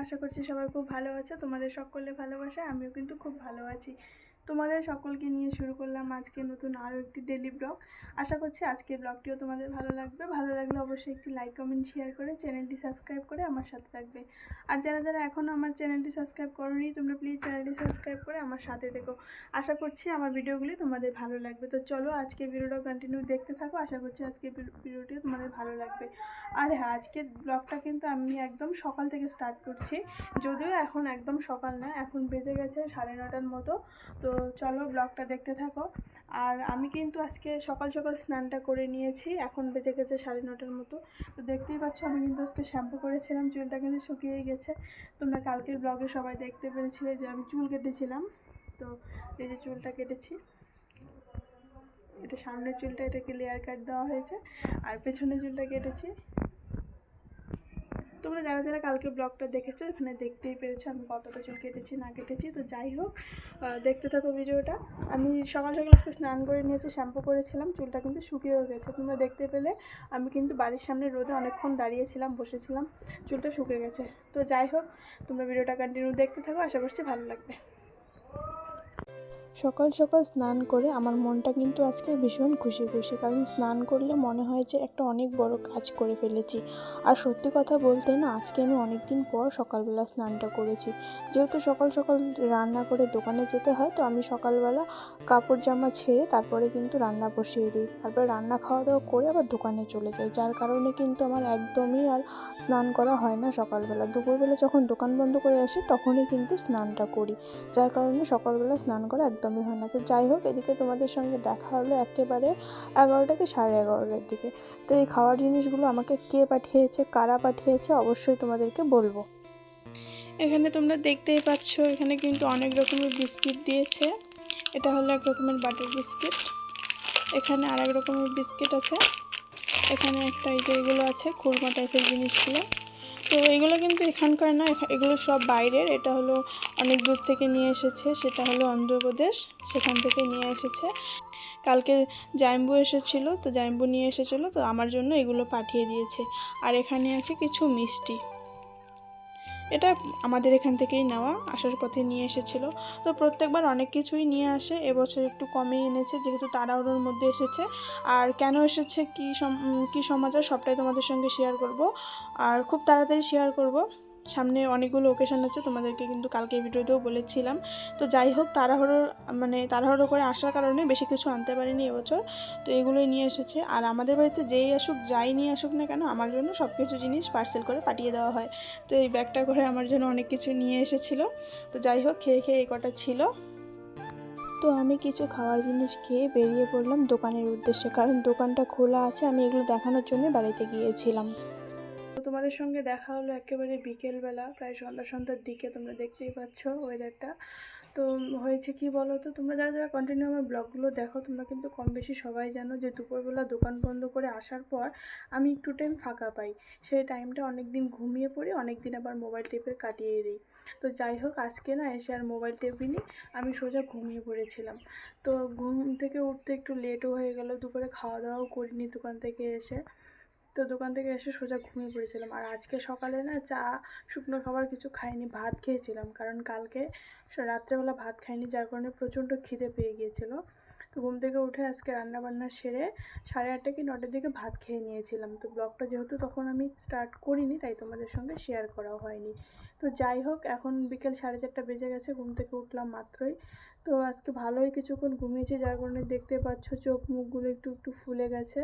আশা করছি সবাই খুব ভালো আছো। তোমাদের সকলে ভালোবাসা আমিও কিন্তু খুব ভালো আছি। তোমাদের সকলকে নিয়ে শুরু করলাম আজকে নতুন আরও একটি ডেলি ব্লগ আশা করছি আজকের ব্লগটিও তোমাদের ভালো লাগবে। ভালো লাগলে অবশ্যই একটি লাইক কমেন্ট শেয়ার করে চ্যানেলটি সাবস্ক্রাইব করে আমার সাথে থাকবে। আর যারা যারা এখনও আমার চ্যানেলটি সাবস্ক্রাইব করোনি, তোমরা প্লিজ চ্যানেলটি সাবস্ক্রাইব করে আমার সাথে দেখো আশা করছি আমার ভিডিওগুলি তোমাদের ভালো লাগবে। তো চলো আজকে ভিডিওটা কন্টিনিউ দেখতে থাকো। আশা করছি আজকে ভিডিওটিও তোমাদের ভালো লাগবে। আর হ্যাঁ আজকের ব্লগটা কিন্তু আমি একদম সকাল থেকে স্টার্ট করছি। যদিও এখন একদম সকাল না, এখন বেজে গেছে সাড়ে নটার মতো। তো চলো ব্লগটা দেখতে থাকো। আর আমি কিন্তু আজকে সকাল সকাল স্নানটা করে নিয়েছি, এখন বেজে গেছে সাড়ে নটার মতো। তো দেখতেই পাচ্ছ আমি কিন্তু আজকে শ্যাম্পু করেছিলাম, চুলটা কিন্তু শুকিয়েই গেছে। তোমরা কালকের ব্লগে সবাই দেখতে পেরেছিলে যে আমি চুল কেটেছিলাম। তো এই যে চুলটা কেটেছি। এটা সামনের চুলটা এটাকে লেয়ার কাট দেওয়া হয়েছে। আর পেছনের চুলটা কেটেছি। তোমরা যারা যারা কালকে ব্লগটা দেখেছ, এখানে দেখতেই পেরেছ আমি কতটা চুল কেটেছি, না কেটেছি। তো যাই হোক দেখতে থাকো ভিডিওটা। আমি সকাল সকাল আজকে স্নান করে নিয়েছি, শ্যাম্পু করেছিলাম, চুলটা কিন্তু শুকিয়েও গেছে। তোমরা দেখতে পেলে, আমি কিন্তু বাড়ির সামনে রোদে অনেকক্ষণ দাঁড়িয়েছিলাম, বসেছিলাম, চুলটা শুকিয়ে গেছে। তো যাই হোক, তোমরা ভিডিওটা কন্টিনিউ দেখতে থাকো, আশা করছি ভালো লাগবে। সকাল সকাল স্নান করে আমার মনটা কিন্তু আজকে ভীষণ খুশি খুশি। কারণ স্নান করলে মনে হয় যে একটা অনেক বড় কাজ করে ফেলেছি। আর সত্যি কথা বলতে না, আজকে আমি অনেক দিন পর সকালবেলা স্নানটা করেছি। যেহেতু সকাল সকাল রান্না করে দোকানে যেতে হয়, তো আমি সকালবেলা কাপড় জামা ছেড়ে তারপরে কিন্তু রান্না বসিয়ে দিই। তারপরে রান্না খাওয়া দাওয়া করে আবার দোকানে চলে যাই, যার কারণে কিন্তু আমার একদমই আর স্নান করা হয় না সকালবেলা। দুপুরবেলা যখন দোকান বন্ধ করে আসি, তখনই কিন্তু স্নানটা করি। যার কারণে সকালবেলা স্নান করা একদমই হয় না। তো যাই হোক, এদিকে তোমাদের সঙ্গে দেখা হলো একেবারে এগারোটা কি সাড়ে এগারোটার দিকে। তো এই খাওয়ার জিনিসগুলো আমাকে কে পাঠিয়েছে, কারা পাঠিয়েছে অবশ্যই তোমাদেরকে বলব। এখানে তোমরা দেখতেই পাচ্ছ, এখানে কিন্তু অনেক রকমের বিস্কিট দিয়েছে। এটা হলো এক রকমের বাটার বিস্কিট। এখানে আর এক রকমের বিস্কিট আছে। এখানে একটা এই যে এগুলো আছে, খুরমা টাইপের জিনিসগুলো। তো এগুলো কিন্তু এখানকার না এগুলো সব বাইরের। এটা হলো অনেক দূর থেকে নিয়ে এসেছে, সেটা হলো অন্ধ্রপ্রদেশ। সেখান থেকে নিয়ে এসেছে। কালকে জাইম্বু এসেছিল, তো জাইম্বু নিয়ে এসেছিল, তো আমার জন্য এগুলো পাঠিয়ে দিয়েছে। আর এখানে আছে কিছু মিষ্টি। এটা আমাদের এখান থেকেই নেওয়া আসার পথে নিয়ে এসেছিল। তো প্রত্যেকবার অনেক কিছুই নিয়ে আসে, এবছর একটু কমই এনেছে, যেহেতু তাড়াহুড়োর মধ্যে এসেছে। আর কেন এসেছে, কী কী সমাচার, সবটাই তোমাদের সঙ্গে শেয়ার করব। আর খুব তাড়াতাড়ি শেয়ার করব। সামনে অনেকগুলো ওকেশন আছে, তোমাদেরকে কিন্তু কালকে ভিডিওতেও বলেছিলাম। তো যাই হোক তাড়াহুড়ো মানে তাড়াহুড়ো করে আসার কারণে বেশি কিছু আনতে পারিনি এবছর। তো এগুলোই নিয়ে এসেছে। আর আমাদের বাড়িতে যেই আসুক, যাই নিয়ে আসুক না কেন, আমার জন্য সব কিছু জিনিস পার্সেল করে পাঠিয়ে দেওয়া হয়। তো এই ব্যাগটা করে আমার জন্য অনেক কিছু নিয়ে এসেছিল। তো যাই হোক খেয়ে খেয়ে এই কটা ছিল। তো আমি কিছু খাওয়ার জিনিস খেয়ে বেরিয়ে পড়লাম দোকানের উদ্দেশ্যে। কারণ দোকানটা খোলা আছে, আমি এগুলো দেখানোর জন্য বাড়িতে গিয়েছিলাম। তোমাদের সঙ্গে দেখা হলো একেবারে বিকেলবেলা, প্রায় সন্ধ্যা সন্ধ্যার দিকে তোমরা দেখতেই পাচ্ছ ওয়েদারটা তো হয়েছে কি বলো তো তোমরা যারা যারা কন্টিনিউ আমার ব্লগগুলো দেখো, তোমরা কিন্তু কম বেশি সবাই জানো যে দুপুরবেলা দোকান বন্ধ করে আসার পর আমি একটু টাইম ফাঁকা পাই। সেই টাইমটা অনেক দিন ঘুমিয়ে পড়ি অনেক দিন আবার মোবাইল টেপে কাটিয়ে দিই। তো যাই হোক, আজকে না এসে আর মোবাইল টেপিনি আমি সোজা ঘুমিয়ে পড়েছিলাম। তো ঘুম থেকে উঠতে একটু লেটও হয়ে গেল, দুপুরে খাওয়া দাওয়াও করিনি দোকান থেকে এসে। তো দোকান থেকে এসে সোজা ঘুমিয়ে পড়েছিলাম। আর আজকে সকালে না চা, শুকনো খাবার কিছু খাইনি, ভাত খেয়েছিলাম। কারণ কালকে রাত্রেবেলা ভাত খাইনি, যার কারণে প্রচণ্ড খিদে পেয়ে গিয়েছিল। তো ঘুম থেকে উঠে আজকে রান্না বান্না সেরে সাড়ে আটটা কি নটার দিকে ভাত খেয়ে নিয়েছিলাম। তো ব্লগটা যেহেতু তখন আমি স্টার্ট করিনি, তাই তোমাদের সঙ্গে শেয়ার করাও হয়নি। তো যাই হোক, এখন বিকেল সাড়ে চারটা বেজে গেছে, ঘুম থেকে উঠলাম মাত্রই। তো আজকে ভালোই কিছুক্ষণ ঘুমিয়েছি, যার কারণে দেখতে পাচ্ছ চোখ মুখগুলো একটু একটু ফুলে গেছে।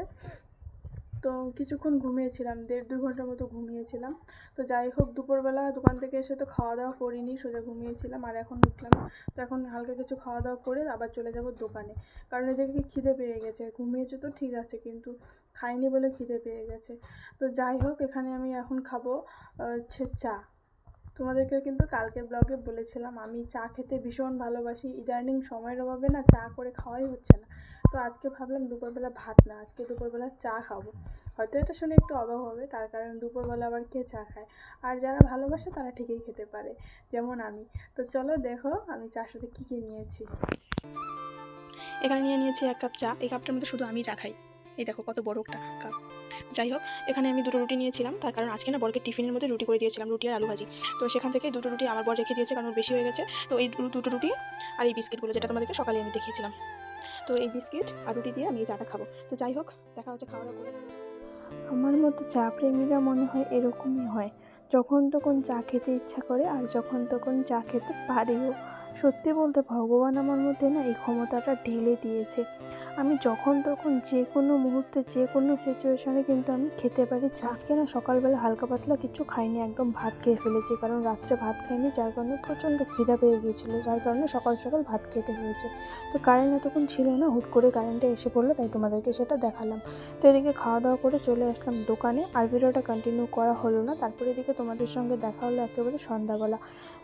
তো কিছুক্ষণ ঘুমিয়েছিলাম, দেড় দু ঘণ্টার মতো ঘুমিয়েছিলাম। তো যাই হোক, দুপুরবেলা দোকান থেকে এসে তো খাওয়া দাওয়া করিনি, সোজা ঘুমিয়েছিলাম আর এখন উঠলাম। তো এখন হালকা কিছু খাওয়া দাওয়া করে আবার চলে যাব দোকানে। কারণ এদিকে খিদে পেয়ে গেছে, ঘুমিয়েছে তো ঠিক আছে কিন্তু খাইনি বলে খিদে পেয়ে গেছে। তো যাই হোক, এখানে আমি এখন খাব হচ্ছে চা। তোমাদেরকে কিন্তু কালকের ব্লগে বলেছিলাম, আমি চা খেতে ভীষণ ভালোবাসি। ইদানিং সময়ের অভাবে না চা করে খাওয়াই হচ্ছে না। তো আজকে ভাবলাম দুপুরবেলা ভাত না, আজকে দুপুরবেলা চা খাব। হয়তো এটা শুনে একটু অবাক হবে, তার কারণ দুপুরবেলা আবার কে চা খায়? আর যারা ভালোবাসে তারা ঠিকই খেতে পারে, যেমন আমি। তো চলো দেখো, আমি চার সাথে কী কী নিয়েছি। এখানে নিয়ে নিয়েছি এক কাপ চা, এই কাপটার মধ্যে শুধু আমি চা খাই। এই দেখো কত বড় একটা কাপ যাই হোক, এখানে আমি দুটো রুটি নিয়েছিলাম। তার কারণ আজকে না বরকে টিফিনের মধ্যে রুটি করে দিয়েছিলাম, রুটি আর আলু ভাজি। তো সেখান থেকে দুটো রুটি আমার বর রেখে দিয়েছে, কারণ বেশি হয়ে গেছে। তো এই দুটো রুটি আর এই বিস্কিটগুলো যেটা তোমাদেরকে সকালে আমি দেখিয়েছিলাম। তো এই বিস্কিট আর রুটি দিয়ে আমি চাটা খাব। তো যাই হোক, দেখা হচ্ছে খাওয়া দাওয়া করে। আমার মতো চা প্রেমীরা মনে হয় এরকমই হয়। যখন তখন চা খেতে ইচ্ছা করে আর যখন তখন চা খেতে পারেও। সত্যি বলতে ভগবান আমার মধ্যে না এই ক্ষমতাটা ঢেলে দিয়েছে। আমি যখন তখন যে কোনো মুহূর্তে, যে কোনো সিচুয়েশনে কিন্তু আমি খেতে পারি। আজকে না সকালবেলা হালকা পাতলা কিছু খাইনি, একদম ভাত খেয়ে ফেলেছি। কারণ রাত্রে ভাত খাইনি, যার কারণে প্রচণ্ড খিদা পেয়ে গিয়েছিল। যার কারণে সকাল সকাল ভাত খেতে হয়েছে। তো কারেন্ট এতক্ষণ ছিল না, হুট করে কারেন্টে এসে পড়ল, তাই তোমাদেরকে সেটা দেখালাম। তো এদিকে খাওয়া দাওয়া করে চলে আসলাম দোকানে। আর ভিডিওটা কন্টিনিউ করা হলো না। তারপরে এদিকে তোমাদের সঙ্গে দেখা হলো একেবারে সন্ধ্যাবেলা।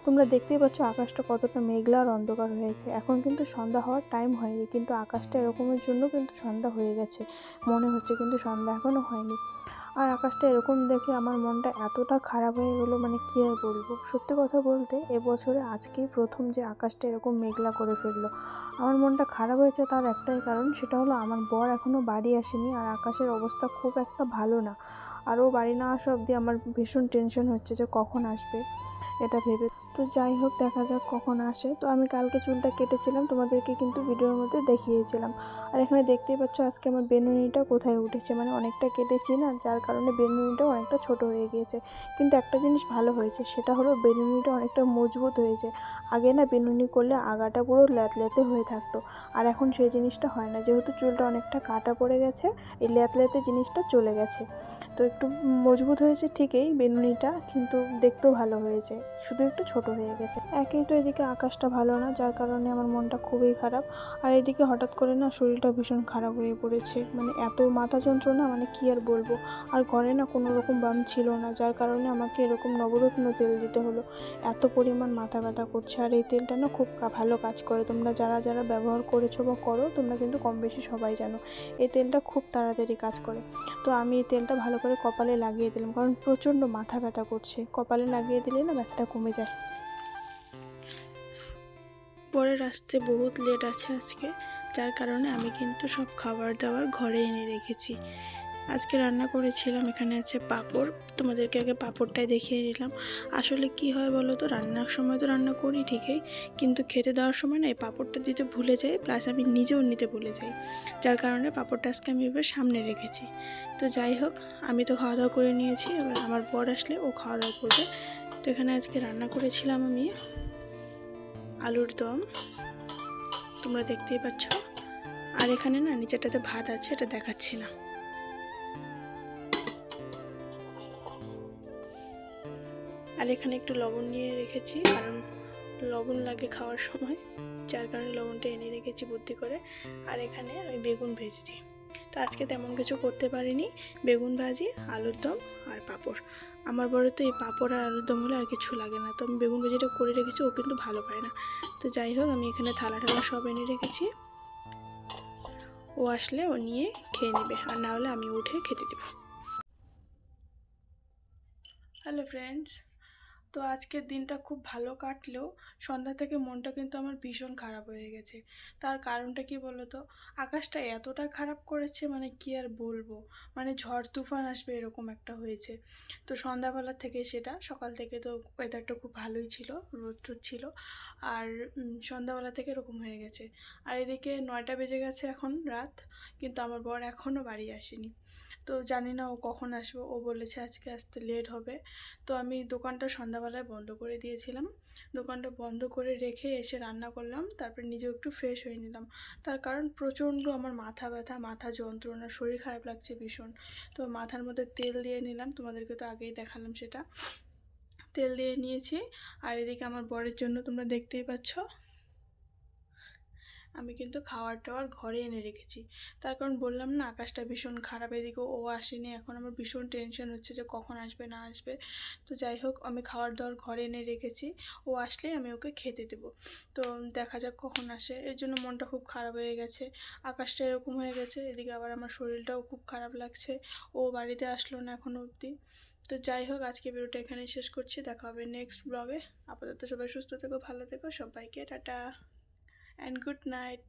তোমরা দেখতেই পাচ্ছ আকাশটা কতটা মেঘলা আর অন্ধকার হয়েছে। এখন কিন্তু সন্ধ্যা হওয়ার টাইম হয়নি, কিন্তু আকাশটা এরকমের জন্য কিন্তু সন্ধ্যা হয়ে গেছে। মনে হচ্ছে কিন্তু সন্ধ্যা এখনও হয়নি। আর আকাশটা এরকম দেখে আমার মনটা এতটা খারাপ হয়ে গেলো মানে কী আর বলব? সত্যি কথা বলতে এবছরে আজকেই প্রথম যে আকাশটা এরকম মেঘলা করে ফেলল। আমার মনটা খারাপ হয়েছে তার একটাই কারণ, সেটা হলো আমার বর এখনও বাড়ি আসেনি আর আকাশের অবস্থা খুব একটা ভালো না। আর ও বাড়ি না আসা অবধি আমার ভীষণ টেনশন হচ্ছে যে কখন আসবে, এটা ভেবে। তো যাই হোক, দেখা যাক কখন আসে। তো আমি কালকে চুলটা কেটেছিলাম, তোমাদেরকে কিন্তু ভিডিওর মধ্যে দেখিয়েছিলাম। আর এখানে দেখতেই পাচ্ছ, আজকে আমার বেনুনিটা কোথায় উঠেছে? মানে অনেকটা কেটেছি না, যার কারণে বেনুনিটা অনেকটা ছোট হয়ে গিয়েছে। কিন্তু একটা জিনিস ভালো হয়েছে, সেটা হলো বেনুনিটা অনেকটা মজবুত হয়েছে। আগে না বেনুনি করলে আগাটা পুরো ল্যাতলেতে হয়ে থাকতো, আর এখন সেই জিনিসটা হয় না। যেহেতু চুলটা অনেকটা কাটা পড়ে গেছে, এই ল্যাতলেতে জিনিসটা চলে গেছে। তো একটু মজবুত হয়েছে ঠিকই বেনুনিটা, কিন্তু দেখতেও ভালো হয়েছে। শুধু একটু ছোট হয়ে গেছে। একেই তো এদিকে আকাশটা ভালো না, যার কারণে আমার মনটা খুবই খারাপ। আর এদিকে হঠাৎ করে না শরীরটা ভীষণ খারাপ হয়ে পড়েছে। মানে এত মাথা যন্ত্রণা মানে কি আর বলব? আর ঘরে না কোনো রকম বাম ছিল না, যার কারণে আমাকে এরকম নবরত্ন তেল দিতে হলো। এত পরিমাণ মাথা ব্যথা করছে। আর এই তেলটা না খুব ভালো কাজ করে। তোমরা যারা যারা ব্যবহার করেছ বা করো, তোমরা কিন্তু কম বেশি সবাই জানো। এই তেলটা খুব তাড়াতাড়ি কাজ করে। তো আমি এই তেলটা ভালো করে কপালে লাগিয়ে দিলাম। কারণ প্রচণ্ড মাথা ব্যথা করছে। কপালে লাগিয়ে দিলে না ব্যথাটা কমে যায়। পরের আসতে বহুত লেট আছে আজকে, যার কারণে আমি কিন্তু সব খাবার দাবার ঘরে এনে রেখেছি। আজকে রান্না করেছিলাম, এখানে আছে পাঁপড়। তোমাদেরকে আগে পাঁপড়টাই দেখিয়ে নিলাম। আসলে কি হয় বলো তো, রান্নার সময় তো রান্না করি ঠিকই, কিন্তু খেতে দেওয়ার সময় না এই পাঁপড়টা দিতে ভুলে যাই প্লাস আমি নিজেও নিতে ভুলে যাই। যার কারণে পাঁপড়টা আজকে আমি এবার সামনে রেখেছি। তো যাই হোক, আমি তো খাওয়া দাওয়া করে নিয়েছি, এবার আমার বর আসলে ও খাওয়া দাওয়া করবে। তো এখানে আজকে রান্না করেছিলাম আমি। আলুর দম। তোমরা দেখতেই পাচ্ছ। আর এখানে না নিচেটাতে ভাত আছে, এটা দেখাচ্ছি না। আর এখানে একটু লবণ নিয়ে রেখেছি, কারণ লবণ লাগে খাওয়ার সময়। যার কারণে লবণটা এনে রেখেছি বুদ্ধি করে। আর এখানে আমি বেগুন ভেজেছি। তো আজকে তেমন কিছু করতে পারিনি। বেগুন ভাজি, আলুর দম আর পাঁপড়। আমার বড় তো এই পাঁপড় আর আলুর দম হলে আর কিছু লাগে না। তো আমি বেগুন ভাজিটা করে রেখেছি, ও কিন্তু ভালো পায় না। তো যাই হোক, আমি এখানে থালা ঠালা সব এনে রেখেছি। ও আসলে ও নিয়ে খেয়ে নেবে, আর না হলে আমি উঠে খেতে দেবো। হ্যালো ফ্রেন্ডস তো আজকের দিনটা খুব ভালো কাটলেও সন্ধ্যা থেকে মনটা কিন্তু আমার ভীষণ খারাপ হয়ে গেছে। তার কারণটা কি বলো তো আকাশটা এতটা খারাপ করেছে মানে কি আর বলব? মানে ঝড় তুফান আসবে এরকম একটা হয়েছে। তো সন্ধ্যাবেলা থেকে সেটা, সকাল থেকে তো ওয়েদারটা খুব ভালোই ছিল রোদ টোদ ছিল। আর সন্ধ্যাবেলা থেকে এরকম হয়ে গেছে। আর এদিকে নয়টা বেজে গেছে এখন রাত, কিন্তু আমার বর এখনও বাড়ি আসেনি। তো জানি না ও কখন আসবে। ও বলেছে আজকে আসতে লেট হবে। তো আমি দোকানটা সন্ধ্যাবেলায় বন্ধ করে দিয়েছিলাম। দোকানটা বন্ধ করে রেখে এসে রান্না করলাম, তারপরে নিজেও একটু ফ্রেশ হয়ে নিলাম। তার কারণ প্রচণ্ড আমার মাথা ব্যথা, মাথা যন্ত্রণা, শরীর খারাপ লাগছে ভীষণ। তো মাথার মধ্যে তেল দিয়ে নিলাম, তোমাদেরকে তো আগেই দেখালাম সেটা। তেল দিয়ে নিয়েছি, আর এদিকে আমার বরের জন্য তোমরা দেখতেই পাচ্ছ। আমি কিন্তু খাওয়ার টাওয়ার ঘরে এনে রেখেছি। তার কারণ বললাম না, আকাশটা ভীষণ খারাপ এদিকে ও আসেনি। এখন আমার ভীষণ টেনশন হচ্ছে যে কখন আসবে, না আসবে। তো যাই হোক, আমি খাওয়ার দাওয়ার ঘরে এনে রেখেছি। ও আসলেই আমি ওকে খেতে দেবো। তো দেখা যাক কখন আসে। এর জন্য মনটা খুব খারাপ হয়ে গেছে। আকাশটা এরকম হয়ে গেছে, এদিকে আবার আমার শরীরটাও খুব খারাপ লাগছে। ও বাড়িতে আসলো না এখনও অবধি। তো যাই হোক, আজকে ভিডিওটা এখানেই শেষ করছি। দেখা হবে নেক্সট ব্লগে আপাতত সবাই সুস্থ থেকো, ভালো থেকো। সবাইকে টাটা। and good night.